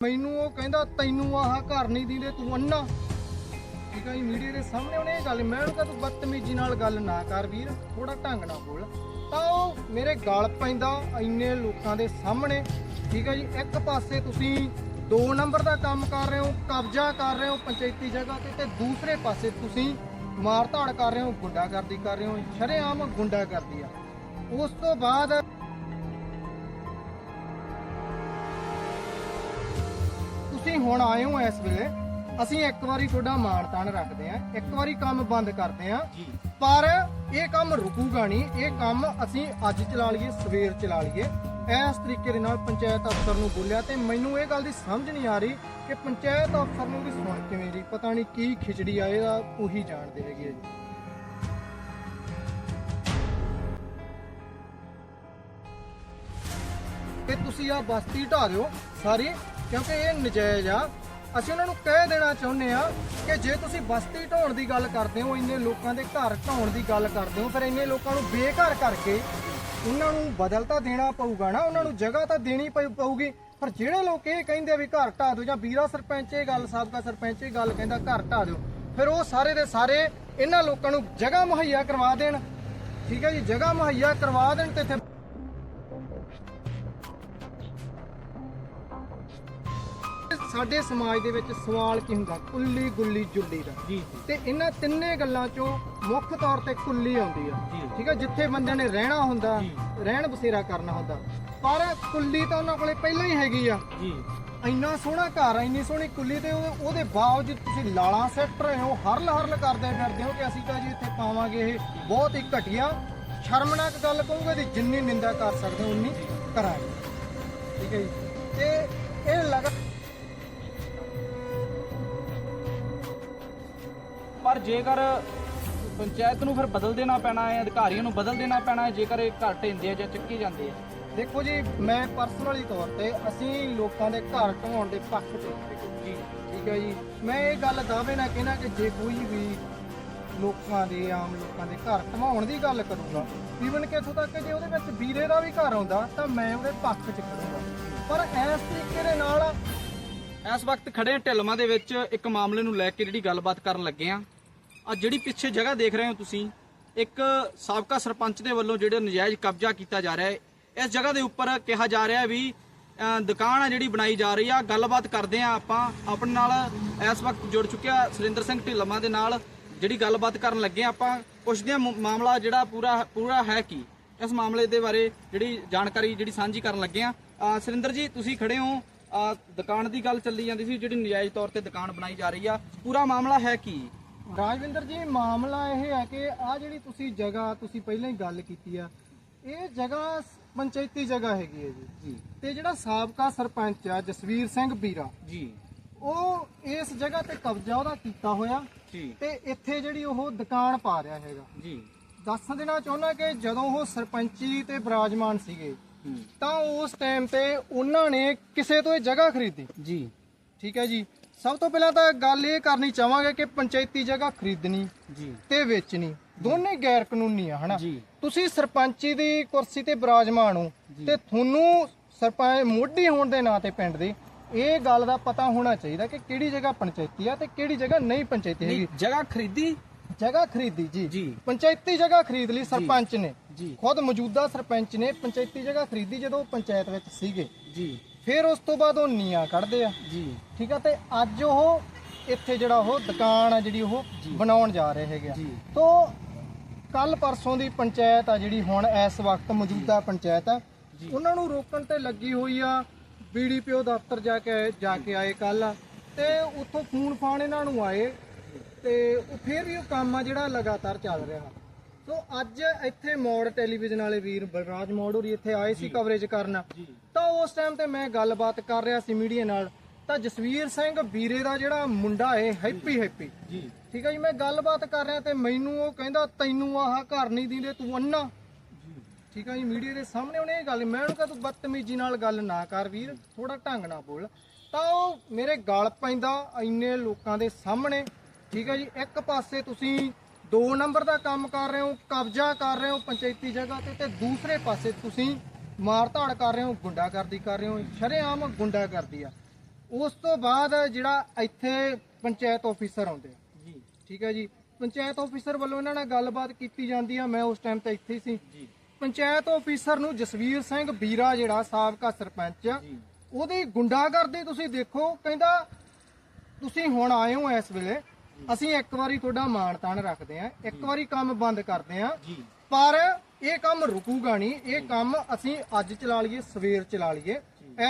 ਮੈਨੂੰ ਉਹ ਕਹਿੰਦਾ, ਤੈਨੂੰ ਆਹ ਘਰ ਨਹੀਂ ਦਿੰਦੇ, ਤੂੰ ਅੰਨਾ। ਠੀਕ ਆ ਜੀ, ਮੀਡੀਆ ਦੇ ਸਾਹਮਣੇ ਉਹਨੇ ਇਹ ਗੱਲ, ਮੈਂ ਉਹਨੂੰ ਕਿਹਾ ਤੂੰ ਬਦਤਮੀਜ਼ੀ ਨਾਲ ਗੱਲ ਨਾ ਕਰ ਵੀਰ ਥੋੜਾ ਢੰਗ ਨਾਲ ਬੋਲ। ਤਾਂ ਉਹ ਮੇਰੇ ਗਲ ਪੈਂਦਾ ਇੰਨੇ ਲੋਕਾਂ ਦੇ ਸਾਹਮਣੇ। ਠੀਕ ਆ ਜੀ, ਇੱਕ ਪਾਸੇ ਤੁਸੀਂ ਦੋ ਨੰਬਰ ਦਾ ਕੰਮ ਕਰ ਰਹੇ ਹੋ, ਕਬਜ਼ਾ ਕਰ ਰਹੇ ਹੋ ਪੰਚਾਇਤੀ ਜਗ੍ਹਾ ਤੇ ਤੇ ਦੂਸਰੇ ਪਾਸੇ ਤੁਸੀਂ ਮਾਰ ਧਾੜ ਕਰ ਰਹੇ ਹੋ, ਗੁੰਡਾਗਰਦੀ ਕਰ ਰਹੇ ਹੋ, ਸ਼ਰੇਆਮ ਗੁੰਡਾਗਰਦੀ ਆ। ਉਸ ਤੋਂ ਬਾਅਦ ਤੁਸੀਂ ਹੁਣ ਆਏ ਹੋ ਇਸ ਵੇਲੇ ਅਸੀਂ ਇੱਕ ਵਾਰੀ ਤੁਹਾਡਾ ਮਾਣ ਤਾਣ ਰੱਖਦੇ ਆਂ ਇੱਕ ਵਾਰੀ ਕੰਮ ਬੰਦ ਕਰਦੇ ਆਂ ਪਰ ਇਹ ਕੰਮ ਰੁਕੂਗਾ ਨਹੀਂ ਇਹ ਕੰਮ ਅਸੀਂ ਅੱਜ ਚਲਾ ਲਈਏ ਸਵੇਰ ਚਲਾ ਲਈਏ। ਇਸ ਤਰੀਕੇ ਦੇ ਨਾਲ ਪੰਚਾਇਤ ਅਫਸਰ ਨੂੰ ਬੋਲਿਆ ਤੇ ਮੈਨੂੰ ਇਹ ਗੱਲ ਦੀ ਸਮਝ ਨਹੀਂ ਆ ਰਹੀ ਕਿ ਪੰਚਾਇਤ ਅਫਸਰ ਨੂੰ ਵੀ ਸੁਣ ਕਿਵੇਂ ਜੀ ਪਤਾ ਨਹੀਂ ਕੀ ਖਿਚੜੀ ਆ ਇਹਦਾ ਉਹੀ ਜਾਣਦੇ ਹੈਗੇ ਆ ਜੀ। ਤੇ ਤੁਸੀਂ ਆ ਬਸਤੀ ਢਾ ਦਿਓ ਸਾਰੀ ਕਿਉਂਕਿ ਇਹ ਨਜਾਇਜ਼ ਆ। ਅਸੀਂ ਉਹਨਾਂ ਨੂੰ ਕਹਿ ਦੇਣਾ ਚਾਹੁੰਦੇ ਆ ਕਿ ਜੇ ਤੁਸੀਂ ਬਸਤੀ ਢਾਉਣ ਦੀ ਗੱਲ ਕਰਦੇ ਹੋ, ਇੰਨੇ ਲੋਕਾਂ ਦੇ ਘਰ ਢਾਉਣ ਦੀ ਗੱਲ ਕਰਦੇ ਹੋ, ਫਿਰ ਇੰਨੇ ਲੋਕਾਂ ਨੂੰ ਬੇਘਰ ਕਰਕੇ ਉਹਨਾਂ ਨੂੰ ਬਦਲ ਤਾਂ ਦੇਣਾ ਪਊਗਾ ਨਾ, ਉਹਨਾਂ ਨੂੰ ਜਗ੍ਹਾ ਤਾਂ ਦੇਣੀ ਪਊ- ਪਊਗੀ। ਪਰ ਜਿਹੜੇ ਲੋਕ ਇਹ ਕਹਿੰਦੇ ਵੀ ਘਰ ਢਾ ਦਿਓ ਜਾਂ ਵੀਰਾ ਸਰਪੰਚ ਇਹ ਗੱਲ, ਸਾਬਕਾ ਸਰਪੰਚ ਇਹ ਗੱਲ ਕਹਿੰਦਾ ਘਰ ਢਾ ਦਿਓ, ਫਿਰ ਉਹ ਸਾਰੇ ਦੇ ਸਾਰੇ ਇਹਨਾਂ ਲੋਕਾਂ ਨੂੰ ਜਗ੍ਹਾ ਮੁਹੱਈਆ ਕਰਵਾ ਦੇਣ। ਠੀਕ ਹੈ ਜੀ, ਜਗ੍ਹਾ ਮੁਹੱਈਆ ਕਰਵਾ ਦੇਣ ਤੇ ਇੱਥੇ ਸਾਡੇ ਸਮਾਜ ਦੇ ਵਿੱਚ ਸਵਾਲ ਕੀ ਹੁੰਦਾ? ਕੁੱਲੀ ਗੁੱਲੀ ਜੁੱਲੀ ਦਾ। ਜੀ ਤੇ ਇਹਨਾਂ ਤਿੰਨੇ ਗੱਲਾਂ ਚੋਂ ਮੁੱਖ ਤੌਰ ਤੇ ਕੁੱਲੀ ਆਉਂਦੀ ਆ। ਠੀਕ ਆ? ਜਿੱਥੇ ਬੰਦੇ ਨੇ ਰਹਿਣਾ ਹੁੰਦਾ। ਰਹਿਣ ਬਸੇਰਾ ਕਰਨਾ ਹੁੰਦਾ। ਪਰ ਕੁੱਲੀ ਤਾਂ ਉਹਨਾਂ ਕੋਲੇ ਪਹਿਲਾਂ ਹੀ ਹੈਗੀ ਆ। ਜੀ। ਇੰਨਾ ਸੋਹਣਾ ਘਰ ਆ ਇੰਨੀ ਸੋਹਣੀ ਕੁੱਲੀ ਤੇ ਉਹ- ਉਹਦੇ ਬਾਵਜੂਦ ਤੁਸੀਂ ਲਾਲਾਂ ਸੱਟ ਰਹੇ ਹੋ ਹਰਲ ਹਰਲ ਕਰਦੇ ਫਿਰਦੇ ਹੋ ਕਿ ਅਸੀਂ ਤਾਂ ਜੀ ਇੱਥੇ ਪਾਵਾਂਗੇ ਇਹ ਬਹੁਤ ਹੀ ਘਟੀਆ ਸ਼ਰਮਨਾਕ ਗੱਲ ਕਹੂੰਗਾ ਦੀ ਜਿੰਨੀ ਨਿੰਦਾ ਕਰ ਸਕਦੇ ਹੋ ਉਨੀ ਕਰਾਂਗੇ। ਠੀਕ ਹੈ ਜੀ? ਤੇ ਇਹ ਲਗਾ ਪਰ ਜੇਕਰ ਪੰਚਾਇਤ ਨੂੰ ਫਿਰ ਬਦਲ ਦੇਣਾ ਪੈਣਾ ਹੈ ਅਧਿਕਾਰੀਆਂ ਨੂੰ ਬਦਲ ਦੇਣਾ ਪੈਣਾ ਹੈ ਜੇਕਰ ਇਹ ਘਰ ਢਹਿੰਦੇ ਆ ਜਾਂ ਚੱਕੀ ਜਾਂਦੇ ਆ। ਦੇਖੋ ਜੀ ਮੈਂ ਪਰਸਨਲੀ ਤੌਰ ਤੇ ਅਸੀਂ ਲੋਕਾਂ ਦੇ ਘਰ ਢਵਾਉਣ ਦੇ ਪੱਖ ਤੇ ਜੀ। ਠੀਕ ਹੈ ਜੀ। ਮੈਂ ਇਹ ਗੱਲ ਦਾਅਵੇ ਨਾਲ ਕਹਿਣਾ ਕਿ ਜੇ ਕੋਈ ਵੀ ਲੋਕਾਂ ਦੇ ਆਮ ਲੋਕਾਂ ਦੇ ਘਰ ਢਵਾਉਣ ਦੀ ਗੱਲ ਕਰੂਗਾ। ਈਵਨ ਕਿ ਇੱਥੋਂ ਤੱਕ ਜੇ ਉਹਦੇ ਵਿੱਚ ਵੀਰੇ ਦਾ ਵੀ ਘਰ ਆਉਂਦਾ ਤਾਂ ਮੈਂ ਉਹਦੇ ਪੱਖ 'ਚ ਖੜੂੰਗਾ। ਪਰ ਇਸ ਤਰੀਕੇ ਦੇ ਨਾਲ ਇਸ ਵਕਤ ਖੜੇ ਹਾਂ ਢਿਲਮਾ ਦੇ ਵਿੱਚ ਇੱਕ ਮਾਮਲੇ ਨੂੰ ਲੈ ਕੇ ਜਿਹੜੀ ਗੱਲਬਾਤ ਕਰਨ ਲੱਗੇ ਆ ਆ ਜਿਹੜੀ ਪਿੱਛੇ ਜਗ੍ਹਾ ਦੇਖ ਰਹੇ ਹੋ ਤੁਸੀਂ ਇੱਕ ਸਾਬਕਾ ਸਰਪੰਚ ਦੇ ਵੱਲੋਂ ਜਿਹੜੇ ਨਜਾਇਜ਼ ਕਬਜ਼ਾ ਕੀਤਾ ਜਾ ਰਿਹਾ ਹੈ। ਇਸ ਜਗ੍ਹਾ ਦੇ ਉੱਪਰ ਕਿਹਾ ਜਾ ਰਿਹਾ ਵੀ ਅ, ਦੁਕਾਨ ਆ ਜਿਹੜੀ ਬਣਾਈ ਜਾ ਰਹੀ ਆ। ਗੱਲਬਾਤ ਕਰਦੇ ਆ ਆਪਾਂ। ਆਪਣੇ ਨਾਲ ਇਸ ਵਕਤ ਜੁੜ ਚੁੱਕਿਆ ਸੁਰਿੰਦਰ ਸਿੰਘ ਢਿਲਮਾ ਦੇ ਨਾਲ। ਜਿਹੜੀ ਗੱਲਬਾਤ ਕਰਨ ਲੱਗੇ ਆਪਾਂ ਪੁੱਛਦੇ ਆ ਮਾਮਲਾ ਜਿਹੜਾ ਪੂਰਾ ਪੂਰਾ ਹੈ ਕੀ? ਇਸ ਮਾਮਲੇ ਦੇ ਬਾਰੇ ਜਿਹੜੀ ਜਾਣਕਾਰੀ ਜਿਹੜੀ ਸਾਂਝੀ ਕਰਨ ਲੱਗੇ ਆ ਸੁਰਿੰਦਰ ਜੀ ਤੁਸੀਂ ਖੜੇ ਹੋ। ਦੁਕਾਨ ਦੀ ਗੱਲ ਚੱਲੀ ਜਾਂਦੀ ਸੀ ਜਿਹੜੀ ਨਜਾਇਜ਼ ਤੌਰ ਤੇ ਦੁਕਾਨ ਬਣਾਈ ਜਾ ਰਹੀ ਆ। ਪੂਰਾ ਮਾਮਲਾ ਹੈ ਕੀ? ਰਾਜਵਿੰਦਰ ਜੀ ਮਾਮਲਾ ਇਹ ਹੈ ਕਿ ਆ ਜਿਹੜੀ ਤੁਸੀਂ ਜਗ੍ਹਾ ਤੁਸੀਂ ਪਹਿਲਾਂ ਹੀ ਗੱਲ ਕੀਤੀ ਆ ਇਹ ਜਗ੍ਹਾ ਪੰਚਾਇਤੀ ਜਗ੍ਹਾ ਹੈਗੀ ਹੈ ਜੀ। ਜੀ। ਤੇ ਜਿਹੜਾ ਸਾਬਕਾ ਸਰਪੰਚ ਆ ਜਸਵੀਰ ਸਿੰਘ ਬੀਰਾ ਜੀ। ਉਹ ਇਸ ਜਗ੍ਹਾ ਤੇ ਕਬਜ਼ਾ ਉਹਦਾ ਕੀਤਾ ਹੋਇਆ। ਜੀ। ਤੇ ਇੱਥੇ ਜਿਹੜੀ ਉਹ ਦੁਕਾਨ ਪਾ ਰਿਹਾ ਹੈਗਾ। ਜੀ। ਦੱਸ ਦੇਣਾ ਚਾਹੁੰਦਾ ਕਿ ਜਦੋਂ ਉਹ ਸਰਪੰਚੀ ਤੇ ਬਰਾਜਮਾਨ ਸੀਗੇ। ਤਾਂ ਉਸ ਟਾਈਮ ਤੇ ਉਹਨਾਂ ਨੇ ਕਿਸੇ ਤੋਂ ਇਹ ਜਗ੍ਹਾ ਖਰੀਦੀ। ਜੀ। ਠੀਕ ਹੈ ਜੀ। ਸਭ ਤੋਂ ਪਹਿਲਾਂ ਤਾਂ ਗੱਲ ਇਹ ਕਰਨੀ ਚਾਹਾਂਗੇ ਕਿ ਪੰਚਾਇਤੀ ਜਗ੍ਹਾ ਖਰੀਦਣੀ ਜੀ। ਤੇ ਵੇਚਣੀ। ਦੋਨੇ ਗੈਰ ਕਾਨੂੰਨੀ ਆ ਹਨਾ। ਤੁਸੀਂ ਸਰਪੰਚੀ ਦੀ ਕੁਰਸੀ ਤੇ ਬਰਾਜਮਾਨ ਹੋ ਤੇ ਤੁਹਾਨੂੰ ਸਰਪੰਚ ਮੋਢੀ ਹੋਣ ਦੇ ਨਾਂ ਤੇ ਪਿੰਡ ਦੇ ਇਹ ਗੱਲ ਦਾ ਪਤਾ ਹੋਣਾ ਚਾਹੀਦਾ ਕਿ ਕਿਹੜੀ ਜਗ੍ਹਾ ਪੰਚਾਇਤੀ ਆ ਤੇ ਕਿਹੜੀ ਜਗ੍ਹਾ ਨਹੀਂ ਪੰਚਾਇਤੀ ਹੈਗੀ। ਜਗ੍ਹਾ ਖਰੀਦੀ? ਜਗ੍ਹਾ ਖਰੀਦੀ ਜੀ। ਜੀ। ਪੰਚਾਇਤੀ ਜਗ੍ਹਾ ਖਰੀਦ ਲਈ ਸਰਪੰਚ ਨੇ। ਜੀ। ਖੁਦ ਮੌਜੂਦਾ ਸਰਪੰਚ ਨੇ ਪੰਚਾਇਤੀ ਜਗ੍ਹਾ ਖਰੀਦੀ ਜਦੋਂ ਪੰਚਾਇਤ ਵਿੱਚ ਸੀਗੇ। ਜੀ। ਫਿਰ ਉਸ ਤੋਂ ਬਾਅਦ ਉਹ ਨੀਆਂ ਕੱਢਦੇ ਆ। ਜੀ। ਠੀਕ ਆ ਤੇ ਅੱਜ ਉਹ ਇੱਥੇ ਜਿਹੜਾ ਉਹ ਦੁਕਾਨ ਆ ਜਿਹੜੀ ਉਹ ਬਣਾਉਣ ਜਾ ਰਹੇ ਹੈਗੇ ਜੀ। ਤੋਂ ਕੱਲ ਪਰਸੋਂ ਦੀ ਪੰਚਾਇਤ ਆ ਜਿਹੜੀ ਹੁਣ ਇਸ ਵਕਤ ਮੌਜੂਦਾ ਪੰਚਾਇਤ ਆ। ਉਹਨਾਂ ਨੂੰ ਰੋਕਣ ਤੇ ਲੱਗੀ ਹੋਈ ਆ ਬੀਡੀਪੀਓ ਦਫ਼ਤਰ ਜਾ ਕੇ ਜਾ ਕੇ ਆਏ ਕੱਲ ਤੇ ਉੱਥੋਂ ਫੋਨ ਫਾਨ ਇਹਨਾਂ ਨੂੰ ਆਏ। ਤੇ ਉਹ ਫਿਰ ਵੀ ਉਹ ਕੰਮ ਆ ਜਿਹੜਾ ਲਗਾਤਾਰ ਚੱਲ ਰਿਹਾ। ਸੋ ਅੱਜ ਇੱਥੇ ਮੋੜ ਟੈਲੀਵਿਜ਼ਨ ਵਾਲੇ ਵੀਰ ਬਲਰਾਜ ਮੋੜ ਹੋਰੀ ਇੱਥੇ ਆਏ ਸੀ ਕਵਰੇਜ ਕਰਨ। ਤਾਂ ਉਸ ਟਾਈਮ ਤੇ ਮੈਂ ਗੱਲਬਾਤ ਕਰ ਰਿਹਾ ਸੀ ਮੀਡੀਆ ਨਾਲ। ਤਾਂ ਜਸਵੀਰ ਸਿੰਘ ਵੀਰੇ ਦਾ ਜਿਹੜਾ ਮੁੰਡਾ ਹੈ ਹੈਪੀ ਹੈਪੀ। ਜੀ। ਠੀਕ ਹੈ ਜੀ ਮੈਂ ਗੱਲਬਾਤ ਕਰ ਰਿਹਾ ਤੇ ਮੈਨੂੰ ਉਹ ਕਹਿੰਦਾ ਤੈਨੂੰ ਆਹ ਘਰ ਨਹੀਂ ਦਿੰਦੇ ਤੂੰ ਅੰਨਾ। ਠੀਕ ਹੈ ਜੀ ਮੀਡੀਆ ਦੇ ਸਾਹਮਣੇ ਉਹਨੇ ਇਹ ਗੱਲ ਮੈਂ ਉਹਨੂੰ ਕਿਹਾ ਤੂੰ ਬਦਤਮੀਜ਼ੀ ਨਾਲ ਗੱਲ ਨਾ ਕਰ ਵੀਰ ਥੋੜਾ ਢੰਗ ਨਾਲ ਬੋਲ। ਤਾਂ ਉਹ ਮੇਰੇ ਗਲ ਪੈਂਦਾ ਇੰਨੇ ਲੋਕਾਂ ਦੇ ਸਾਹਮਣੇ ਠੀਕ ਹੈ ਜੀ ਇੱਕ ਪਾਸੇ ਤੁਸੀਂ ਦੋ ਨੰਬਰ ਦਾ ਕੰਮ ਕਰ ਰਹੇ ਹੋ ਕਬਜ਼ਾ ਕਰ ਰਹੇ ਹੋ ਪੰਚਾਇਤੀ ਜਗ੍ਹਾ ਤੇ ਤੇ ਦੂਸਰੇ ਪਾਸੇ ਤੁਸੀਂ ਮਾਰ ਧਾੜ ਕਰ ਰਹੇ ਹੋ ਗੁੰਡਾਗਰਦੀ ਕਰ ਰਹੇ ਹੋ ਸ਼ਰੇਆਮ ਗੁੰਡਾਗਰਦੀ ਆ। ਉਸ ਤੋਂ ਬਾਅਦ ਜਿਹੜਾ ਇੱਥੇ ਪੰਚਾਇਤ ਆਫੀਸਰ ਆਉਂਦੇ ਆ ਜੀ। ਠੀਕ ਹੈ ਜੀ ਪੰਚਾਇਤ ਆਫੀਸਰ ਵੱਲੋਂ ਇਹਨਾਂ ਨਾਲ ਗੱਲਬਾਤ ਕੀਤੀ ਜਾਂਦੀ ਆ ਮੈਂ ਉਸ ਟਾਈਮ ਤੇ ਇੱਥੇ ਹੀ ਸੀ। ਜੀ। ਪੰਚਾਇਤ ਆਫੀਸਰ ਨੂੰ ਜਸਵੀਰ ਸਿੰਘ ਬੀਰਾ ਜਿਹੜਾ ਸਾਬਕਾ ਸਰਪੰਚ ਉਹਦੀ ਗੁੰਡਾਗਰਦੀ ਤੁਸੀਂ ਦੇਖੋ ਕਹਿੰਦਾ ਤੁਸੀਂ ਹੁਣ ਆਏ ਹੋ ਇਸ ਵੇਲੇ ਅਸੀਂ ਇੱਕ ਵਾਰੀ ਤੁਹਾਡਾ ਮਾਣ ਤਾਣ ਰੱਖਦੇ ਆ ਇੱਕ ਵਾਰੀ ਕੰਮ ਬੰਦ ਕਰਦੇ ਆ ਪਰ ਇਹ ਕੰਮ ਰੁਕੂਗਾ ਨਹੀਂ ਇਹ ਕੰਮ ਅਸੀਂ ਅੱਜ ਚਲਾ ਲਈਏ ਸਵੇਰ ਚਲਾ ਲਈਏ।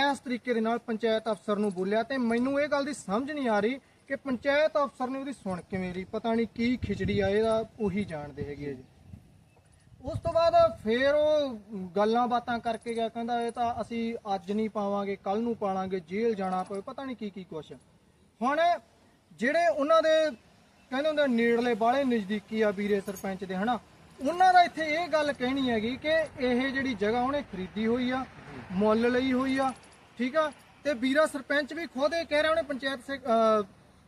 ਇਸ ਤਰੀਕੇ ਦੇ ਨਾਲ ਪੰਚਾਇਤ ਅਫਸਰ ਨੂੰ ਬੋਲਿਆ ਤੇ ਮੈਨੂੰ ਇਹ ਗੱਲ ਦੀ ਸਮਝ ਨਹੀਂ ਆ ਰਹੀ ਕਿ ਪੰਚਾਇਤ ਅਫਸਰ ਨੇ ਉਹਦੀ ਸੁਣ ਕਿਵੇਂ ਲਈ ਪਤਾ ਨਹੀਂ ਕੀ ਖਿਚੜੀ ਆ ਇਹਦਾ ਉਹੀ ਜਾਣਦੇ ਹੈਗੇ ਜੀ। ਉਸ ਤੋਂ ਬਾਅਦ ਫੇਰ ਉਹ ਗੱਲਾਂ ਬਾਤਾਂ ਕਰਕੇ ਗਿਆ ਕਹਿੰਦਾ ਇਹ ਤਾਂ ਅਸੀਂ ਅੱਜ ਨਹੀਂ ਪਾਵਾਂਗੇ ਕੱਲ ਨੂੰ ਪਾਲਾਂਗੇ ਜੇਲ੍ਹ ਜਾਣਾ ਪਵੇ ਪਤਾ ਨਹੀਂ ਕੀ ਕੀ ਕੁਛ। ਹੁਣ ਜਿਹੜੇ ਉਹਨਾਂ ਦੇ ਕਹਿੰਦੇ ਹੁੰਦੇ ਨੇੜਲੇ ਬਾਹਲੇ ਨਜ਼ਦੀਕੀ ਆ ਵੀਰੇ ਸਰਪੰਚ ਦੇ ਹਨਾ? ਉਹਨਾਂ ਦਾ ਇੱਥੇ ਇਹ ਗੱਲ ਕਹਿਣੀ ਹੈਗੀ ਕਿ ਇਹ ਜਿਹੜੀ ਜਗ੍ਹਾ ਉਹਨੇ ਖਰੀਦੀ ਹੋਈ ਆ ਮੁੱਲ ਲਈ ਹੋਈ ਆ ਠੀਕ ਆ? ਤੇ ਵੀਰਾ ਸਰਪੰਚ ਵੀ ਖੁਦ ਇਹ ਕਹਿ ਰਿਹਾ ਉਹਨੇ ਪੰਚਾਇਤ ਸੇ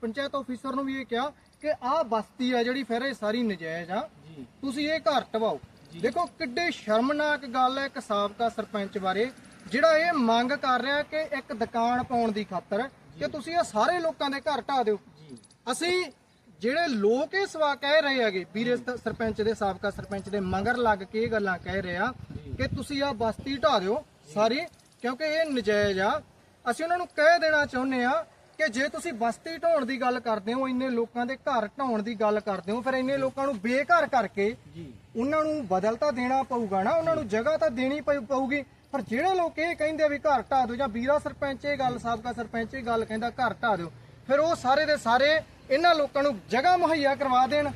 ਪੰਚਾਇਤ ਆਫੀਸਰ ਨੂੰ ਵੀ ਇਹ ਕਿਹਾ ਕਿ ਆਹ ਬਸਤੀ ਆ ਜਿਹੜੀ ਫਿਰ ਇਹ ਸਾਰੀ ਨਜਾਇਜ਼ ਆ। ਤੁਸੀਂ ਇਹ ਘਰ ਢਵਾਓ ਦੇਖੋ ਕਿੱਡੇ ਸ਼ਰਮਨਾਕ ਗੱਲ ਹੈ ਇੱਕ ਸਾਬਕਾ ਸਰਪੰਚ ਬਾਰੇ ਜਿਹੜਾ ਇਹ ਮੰਗ ਕਰ ਰਿਹਾ ਕਿ ਇੱਕ ਦੁਕਾਨ ਪਾਉਣ ਦੀ ਖਾਤਰ ਕਿ ਤੁਸੀਂ ਇਹ ਸਾਰੇ ਲੋਕਾਂ ਦੇ ਘਰ ਢਾ ਦਿਓ। ਅਸੀਂ ਜਿਹੜੇ ਲੋਕ ਇਹ ਸਵਾ ਕਹਿ ਰਹੇ ਹੈਗੇ ਵੀਰੇ ਸਰਪੰਚ ਦੇ ਸਾਬਕਾ ਸਰਪੰਚ ਦੇ ਮੰਗਰ ਲੱਗ ਕੇ ਇਹ ਗੱਲਾਂ ਕਹਿ ਰਹੇ ਆ ਕਿ ਤੁਸੀਂ ਆ ਬਸਤੀ ਢਾ ਦਿਓ ਸਾਰੀ ਕਿਉਂਕਿ ਇਹ ਨਜਾਇਜ਼ ਆ। ਅਸੀਂ ਉਹਨਾਂ ਨੂੰ ਕਹਿ ਦੇਣਾ ਚਾਹੁੰਦੇ ਆ ਕਿ ਜੇ ਤੁਸੀਂ ਬਸਤੀ ਢਾਉਣ ਦੀ ਗੱਲ ਕਰਦੇ ਹੋ ਇੰਨੇ ਲੋਕਾਂ ਦੇ ਘਰ ਢਾਉਣ ਦੀ ਗੱਲ ਕਰਦੇ ਹੋ ਫਿਰ ਇੰਨੇ ਲੋਕਾਂ ਨੂੰ ਬੇਘਰ ਕਰਕੇ ਉਹਨਾਂ ਨੂੰ ਬਦਲ ਤਾਂ ਦੇਣਾ ਪਊਗਾ ਨਾ ਉਹਨਾਂ ਨੂੰ ਜਗ੍ਹਾ ਤਾਂ ਦੇਣੀ ਪਊ- ਪਊਗੀ। ਪਰ ਜਿਹੜੇ ਲੋਕ ਇਹ ਕਹਿੰਦੇ ਆ ਵੀ ਘਰ ਢਾ ਦਿਓ ਜਾਂ ਵੀਰਾ ਸਰਪੰਚ ਇਹ ਗੱਲ ਸਾਬਕਾ ਸਰਪੰਚ ਇਹ ਗੱਲ ਕਹਿੰਦਾ ਘਰ ਢਾ ਦਿਓ ਫਿਰ ਉਹ ਸਾਰੇ ਦੇ ਸਾਰੇ ਇਹਨਾਂ ਲੋਕਾਂ ਨੂੰ ਜਗ੍ਹਾ ਮੁਹੱਈਆ ਕਰਵਾ ਦੇਣ।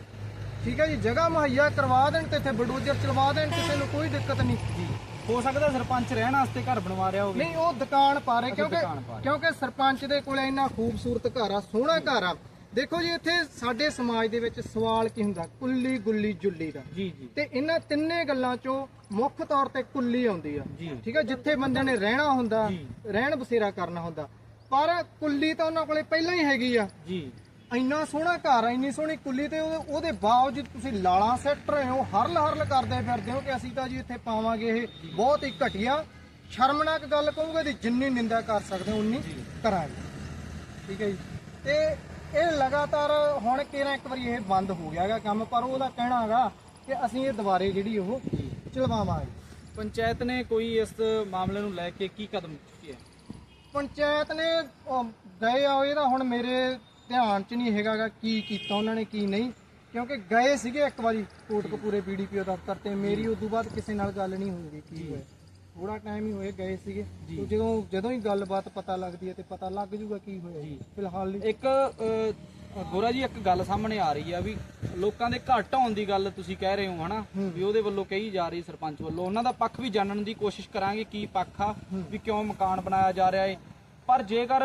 ਠੀਕ ਹੈ ਜੀ ਜਗ੍ਹਾ ਮੁਹੱਈਆ ਕਰਵਾ ਦੇਣ ਤੇ ਇੱਥੇ ਬਲਡੋਜ਼ਰ ਚਲਵਾ ਦੇਣ ਕਿਸੇ ਨੂੰ ਕੋਈ ਦਿੱਕਤ ਨਹੀਂ। ਜੀ। ਹੋ ਸਕਦਾ ਸਰਪੰਚ ਰਹਿਣ ਵਾਸਤੇ ਘਰ ਬਣਵਾ ਰਿਹਾ ਹੋਵੇ। ਨਹੀਂ ਉਹ ਦੁਕਾਨ ਪਾ ਰਹੇ ਕਿਉਂਕਿ ਦੁਕਾਨ ਪਾ ਰਹੇ। ਕਿਉਂਕਿ ਸਰਪੰਚ ਦੇ ਕੋਲ ਇੰਨਾ ਖੂਬਸੂਰਤ ਘਰ ਆ ਸੋਹਣਾ ਘਰ ਆ। ਦੇਖੋ ਜੀ ਇੱਥੇ ਸਾਡੇ ਸਮਾਜ ਦੇ ਵਿੱਚ ਸਵਾਲ ਕੀ ਹੁੰਦਾ? ਕੁੱਲੀ ਗੁੱਲੀ ਜੁੱਲੀ ਦਾ। ਜੀ ਜੀ। ਤੇ ਇਹਨਾਂ ਤਿੰਨੇ ਗੱਲਾਂ ਚੋਂ ਮੁੱਖ ਤੌਰ ਤੇ ਕੁੱਲੀ ਆਉਂਦੀ ਆ। ਜੀ। ਠੀਕ ਹੈ ਜਿੱਥੇ ਬੰਦੇ ਨੇ ਰਹਿਣਾ ਹੁੰਦਾ ਜੀ। ਰਹਿਣ ਬਸੇਰਾ ਕਰਨਾ ਹੁੰਦਾ। ਪਰ ਕੁੱਲੀ ਤਾਂ ਉਹਨਾਂ ਕੋਲੇ ਪਹਿਲਾਂ ਹੀ ਹੈਗੀ ਆ। ਜੀ। ਇੰਨਾ ਸੋਹਣਾ ਘਰ ਆ ਇੰਨੀ ਸੋਹਣੀ ਕੁੱਲੀ ਤੇ ਉਹਦੇ- ਉਹਦੇ ਬਾਵਜੂਦ ਤੁਸੀਂ ਲਾਲਾਂ ਸੱਟ ਰਹੇ ਹੋ ਹਰਲ ਹਰਲ ਕਰਦੇ ਫਿਰਦੇ ਹੋ ਕਿ ਅਸੀਂ ਤਾਂ ਜੀ ਇੱਥੇ ਪਾਵਾਂਗੇ ਇਹ ਬਹੁਤ ਹੀ ਘਟੀਆ ਸ਼ਰਮਨਾਕ ਗੱਲ ਕਹੂੰਗੇ ਦੀ ਜਿੰਨੀ ਨਿੰਦਾ ਕਰ ਸਕਦੇ ਹੋ ਉਨੀ ਕਰਾਂਗੇ। ਠੀਕ ਹੈ ਜੀ? ਤੇ ਇਹ ਲਗਾਤਾਰ ਹੁਣ ਕਿਹੜਾ ਇੱਕ ਵਾਰੀ ਇਹ ਬੰਦ ਹੋ ਗਿਆ ਹੈਗਾ ਕੰਮ ਪਰ ਉਹਦਾ ਕਹਿਣਾ ਹੈਗਾ ਕਿ ਅਸੀਂ ਇਹ ਦੁਬਾਰੇ ਜਿਹੜੀ ਉਹ ਚਲਵਾਵਾਂਗੇ। ਪੰਚਾਇਤ ਨੇ ਕੋਈ ਇਸ ਮਾਮਲੇ ਨੂੰ ਲੈ ਕੇ ਕੀ ਕਦਮ ਚੁੱਕਿਆ ਪੰਚਾਇਤ ਨੇ ਉਹ ਗਏ ਆ ਇਹਦਾ ਹੁਣ ਮੇਰੇ ਧਿਆਨ 'ਚ ਨਹੀਂ ਹੈਗਾਗਾ ਕੀ ਕੀਤਾ ਉਹਨਾਂ ਨੇ ਕੀ ਨਹੀਂ। ਕਿਉਂਕਿ ਗਏ ਸੀਗੇ ਇੱਕ ਵਾਰੀ ਕੋਟਕਪੂਰੇ ਬੀਡੀਪੀਓ ਦਫ਼ਤਰ ਤੇ। ਮੇਰੀ ਉਸ ਤੋਂ ਬਾਅਦ ਕਿਸੇ ਨਾਲ ਗੱਲ ਨਹੀਂ ਹੋਈ ਕੀ ਹੋਇਆ। ਥੋੜਾ ਟਾਈਮ ਹੀ ਹੋਏ ਗਏ ਸੀਗੇ। ਤੇ ਜਦੋਂ ਜਦੋਂ ਹੀ ਗੱਲਬਾਤ ਪਤਾ ਲੱਗਦੀ ਹੈ ਤੇ ਪਤਾ ਲੱਗ ਜੂਗਾ ਕੀ ਹੋਇਆ। ਜੀ। ਫਿਲਹਾਲ ਲਈ ਇੱਕ ਗੋਰਾ ਜੀ ਇੱਕ ਗੱਲ ਸਾਹਮਣੇ ਆ ਰਹੀ ਆ ਵੀ ਲੋਕਾਂ ਦੇ ਘਰ ਢਾਉਣ ਦੀ ਗੱਲ ਤੁਸੀਂ ਕਹਿ ਰਹੇ ਹੋ ਹਨਾ? ਵੀ ਉਹਦੇ ਵੱਲੋਂ ਕਹੀ ਜਾ ਰਹੀ ਸਰਪੰਚ ਵੱਲੋਂ। ਉਹਨਾਂ ਦਾ ਪੱਖ ਵੀ ਜਾਣਨ ਦੀ ਕੋਸ਼ਿਸ਼ ਕਰਾਂਗੇ ਕੀ ਪੱਖ ਆ ਵੀ ਕਿਉਂ ਮਕਾਨ ਬਣਾਇਆ ਜਾ ਰਿਹਾ ਹੈ ਪਰ ਜੇਕਰ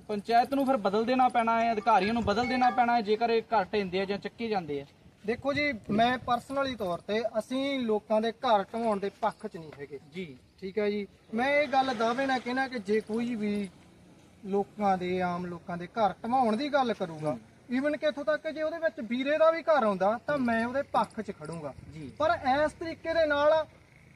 ਪੰਚਾਇਤ ਨੂੰ ਫਿਰ ਬਦਲ ਦੇਣਾ ਪੈਣਾ ਹੈ ਅਧਿਕਾਰੀਆਂ ਨੂੰ ਬਦਲ ਦੇਣਾ ਪੈਣਾ ਹੈ ਜੇਕਰ ਇਹ ਘਰ ਢਹਿੰਦੇ ਆ ਜਾਂ ਚੱਕੇ ਜਾਂਦੇ ਆ? ਦੇਖੋ ਜੀ ਮੈਂ ਪਰਸਨਲੀ ਤੌਰ ਤੇ ਅਸੀਂ ਲੋਕਾਂ ਦੇ ਘਰ ਢਵਾਉਣ ਦੇ ਪੱਖ 'ਚ ਨਹੀਂ ਹੈਗੇ। ਜੀ। ਠੀਕ ਹੈ ਜੀ। ਮੈਂ ਇਹ ਗੱਲ ਦਾਅਵੇ ਨਾਲ ਕਹਿਣਾ ਕਿ ਜੇ ਕੋਈ ਵੀ ਲੋਕਾਂ ਦੇ ਆਮ ਲੋਕਾਂ ਦੇ ਘਰ ਢਵਾਉਣ ਦੀ ਗੱਲ ਕਰੂਗਾ ਈਵਨ ਕਿ ਇੱਥੋਂ ਤੱਕ ਜੇ ਉਹਦੇ ਵਿੱਚ ਵੀਰੇ ਦਾ ਵੀ ਘਰ ਆਉਂਦਾ ਤਾਂ ਮੈਂ ਉਹਦੇ ਪੱਖ 'ਚ ਖੜੂੰਗਾ। ਪਰ ਇਸ ਤਰੀਕੇ ਦੇ ਨਾਲ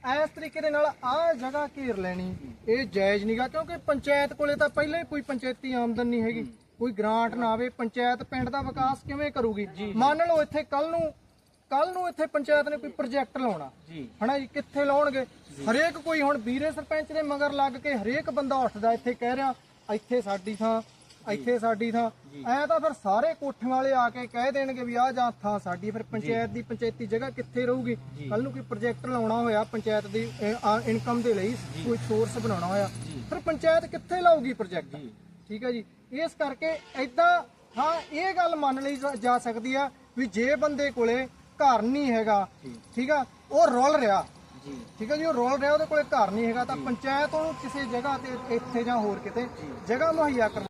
ਇਸ ਤਰੀਕੇ ਦੇ ਨਾਲ ਆਹ ਜਗ੍ਹਾ ਘੇਰ ਲੈਣੀ। ਇਹ ਜਾਇਜ਼ ਨਹੀਂਗਾ ਕਿਉਂਕਿ ਪੰਚਾਇਤ ਕੋਲੇ ਤਾਂ ਪਹਿਲਾਂ ਹੀ ਕੋਈ ਪੰਚਾਇਤੀ ਆਮਦਨ ਨਹੀਂ ਹੈਗੀ। ਕੋਈ ਗ੍ਰਾਂਟ ਨਾ ਆਵੇ ਪੰਚਾਇਤ ਪਿੰਡ ਦਾ ਵਿਕਾਸ ਕਿਵੇਂ ਕਰੂਗੀ? ਮੰਨ ਲਓ ਇੱਥੇ ਕੱਲ ਨੂੰ ਕੱਲ ਨੂੰ ਇੱਥੇ ਪੰਚਾਇਤ ਨੇ ਕੋਈ ਪ੍ਰੋਜੈਕਟ ਲਾਉਣਾ। ਹਨਾ ਜੀ ਕਿੱਥੇ ਲਾਉਣਗੇ? ਹਰੇਕ ਕੋਈ ਹੁਣ ਵੀਰੇ ਸਰਪੰਚ ਦੇ ਮਗਰ ਲੱਗ ਕੇ ਹਰੇਕ ਬੰਦਾ ਉੱਠਦਾ ਇੱਥੇ ਕਹਿ ਰਿਹਾ ਇੱਥੇ ਸਾਡੀ ਥਾਂ ਇੱਥੇ ਸਾਡੀ ਥਾਂ। ਐ ਤਾਂ ਫਿਰ ਸਾਰੇ ਕੋਠੀਆਂ ਵਾਲੇ ਆ ਕੇ ਕਹਿ ਦੇਣਗੇ ਵੀ ਆਹ ਜਾਂ ਥਾਂ ਸਾਡੀ ਫਿਰ ਪੰਚਾਇਤ ਦੀ ਪੰਚਾਇਤੀ ਜਗ੍ਹਾ ਕਿੱਥੇ ਰਹੂਗੀ? ਕੱਲ ਨੂੰ ਕੋਈ ਪ੍ਰੋਜੈਕਟ ਲਾਉਣਾ ਹੋਇਆ ਪੰਚਾਇਤ ਦੀ ਇਨਕਮ ਦੇ ਲਈ ਕੋਈ ਸੋਰਸ ਬਣਾਉਣਾ ਹੋਇਆ ਫਿਰ ਪੰਚਾਇਤ ਕਿੱਥੇ ਲਾਊਗੀ ਪ੍ਰੋਜੈਕਟ ਠੀਕ ਹੈ ਜੀ। ਇਸ ਕਰਕੇ ਐਦਾਂ ਹਾਂ ਇਹ ਗੱਲ ਮੰਨ ਲਈ ਜਾ- ਸਕਦੀ ਆ ਵੀ ਜੇ ਬੰਦੇ ਕੋਲੇ ਘਰ ਨਹੀਂ ਹੈਗਾ ਠੀਕ ਆ ਉਹ ਰੋਲ ਰਿਹਾ। ਠੀਕ ਹੈ ਜੀ ਉਹ ਰੋਲ ਰਿਹਾ ਉਹਦੇ ਕੋਲੇ ਘਰ ਨਹੀਂ ਹੈਗਾ ਤਾਂ ਪੰਚਾਇਤ ਉਹਨੂੰ ਕਿਸੇ ਜਗ੍ਹਾ ਤੇ ਇੱਥੇ ਜਾਂ ਹੋਰ ਕਿਤੇ ਜਗ੍ਹਾ ਮੁਹੱਈਆ ਕਰਵਾ